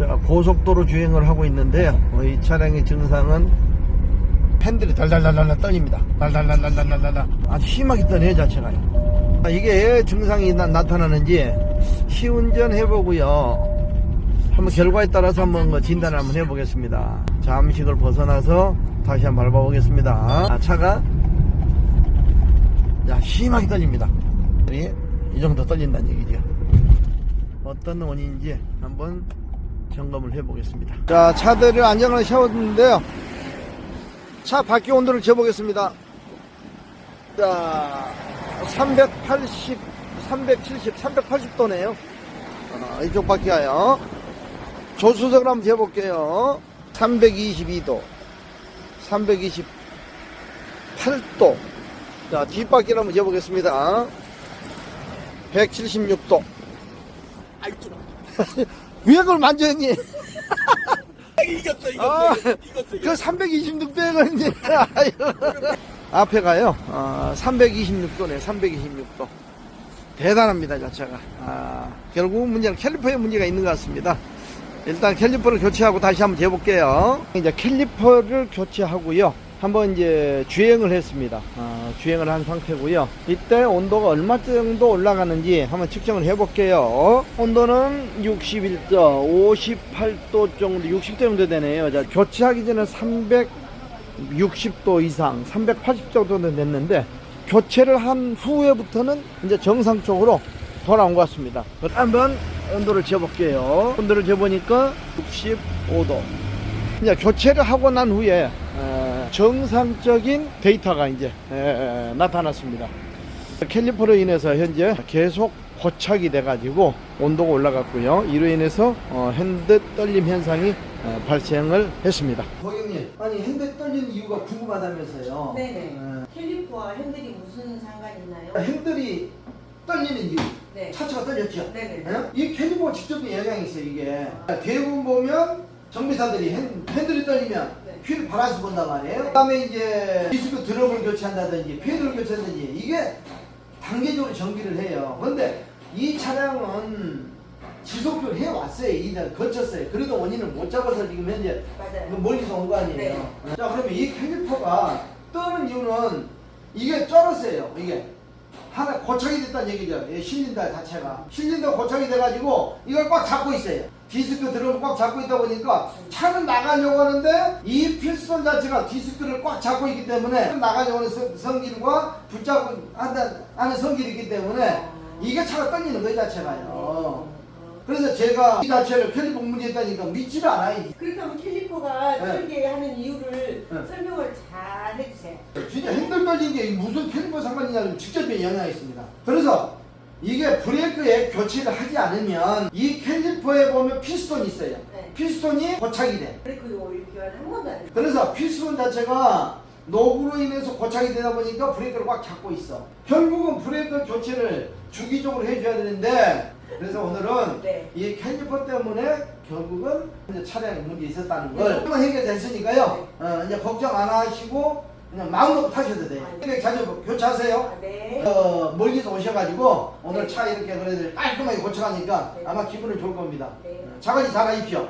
자, 고속도로 주행을 하고 있는데요. 어, 이 차량의 증상은 핸들이 달달달달 떨립니다. 달달달달달달 아주 심하게 떠네요 자체가요. 아, 이게 증상이 나, 나타나는지 시운전 해보고요. 한번 결과에 따라서 한번 그 진단을 한번 해보겠습니다. 잠식을 벗어나서 다시 한번 밟아보겠습니다. 아, 차가 야, 심하게 떨립니다. 이, 이 정도 떨린다는 얘기죠. 어떤 원인인지 한번 점검을 해보겠습니다. 자, 차들을 안전하게 세웠는데요. 차 바퀴 온도를 재보겠습니다. 자, 380, 370, 380도네요. 어, 이쪽 바퀴가요. 조수석을 한번 재볼게요. 322도, 328도. 자, 뒷바퀴를 한번 재보겠습니다. 176도. 아이 좀 왜 그걸 만졌니? 이겼어 아, 이겼어 이겼어 그 이겼어 326도에 이제 앞에 가요. 어, 326도네, 326도. 대단합니다, 자체가. 아, 결국 문제는 캘리퍼에 문제가 있는 것 같습니다. 일단 캘리퍼를 교체하고 다시 한번 재볼게요. 이제 캘리퍼를 교체하고요. 한번 이제 주행을 했습니다. 아, 주행을 한 상태고요. 이때 온도가 얼마 정도 올라가는지 한번 측정을 해볼게요. 온도는 61도, 58도 정도, 60도 정도 되네요. 자, 교체하기 전에 360도 이상, 380 정도 됐는데 교체를 한 후에부터는 이제 정상적으로 돌아온 것 같습니다. 한번 온도를 재볼게요. 온도를 재보니까 65도. 이제 교체를 하고 난 후에 어, 정상적인 데이터가 이제 에, 에, 나타났습니다. 캘리퍼로 인해서 현재 계속 고착이 돼가지고 온도가 올라갔고요. 이로 인해서 어, 핸드 떨림 현상이 어, 발생을 했습니다. 고객님, 아니 핸드 떨리는 이유가 궁금하다면서요? 네네. 캘리퍼와 핸들이 무슨 상관이 있나요? 핸들이 떨리는 이유. 네. 차체가 떨렸죠? 네네. 예? 이 캘리퍼가 직접적인 영향이 있어요, 이게. 대부분 보면 정비사들이 핸, 핸들이 떨리면 네. 휠을 바라서 본단 말이에요. 그 다음에 이제 디스크 드럼을 교체한다든지, 패드를 교체한다든지, 이게 단계적으로 정비를 해요. 그런데 이 차량은 지속적으로 해왔어요. 이날 거쳤어요. 그래도 원인을 못 잡아서 지금 현재 맞아요. 멀리서 온 거 아니에요. 자, 그러면 이 캘리퍼가 떠는 이유는 이게 쩔었어요. 이게. 하나 고착이 됐다는 얘기죠. 이 실린더 자체가. 실린더 고착이 돼가지고 이걸 꽉 잡고 있어요. 디스크 드럼을 꽉 잡고 있다 보니까 차는 나가려고 하는데 이 필선 자체가 디스크를 꽉 잡고 있기 때문에 나가려고 하는 성- 성질과 붙잡고 하는 성질이 있기 때문에 이게 차가 떨리는 거예요, 자체가요. 그래서 제가 이 자체를 캘리퍼 문제했다니까 믿지를 않아요. 그렇게 하면 캘리퍼가 네. 떨게 하는 이유를 네. 설명을 잘 해주세요. 진짜 핸들 떨리는 게 무슨 캘리퍼 상관이냐는 직접적인 영향이 있습니다. 그래서 이게 브레이크에 교체를 하지 않으면 이 캘리퍼에 보면 피스톤이 있어요. 네. 피스톤이 고착이 돼. 브레이크 오일 교환 한 번도 안 했어요. 그래서 피스톤 자체가 노브로 인해서 고착이 되다 보니까 브레이크를 꽉 잡고 있어. 결국은 브레이크 교체를 주기적으로 해줘야 되는데 그래서 오늘은 네. 이 캘리퍼 때문에 결국은 이제 차량에 문제 있었다는 걸 한번 해결됐으니까요. 어, 이제 걱정 안 하시고 그냥 마음 놓고 타셔도 돼요. 이렇게 자주 교체하세요. 아, 네. 어, 멀리서 오셔가지고 오늘 차 이렇게 그래도 깔끔하게 고쳐가니까 네. 아마 기분은 좋을 겁니다. 네. 차관이 잘 입혀.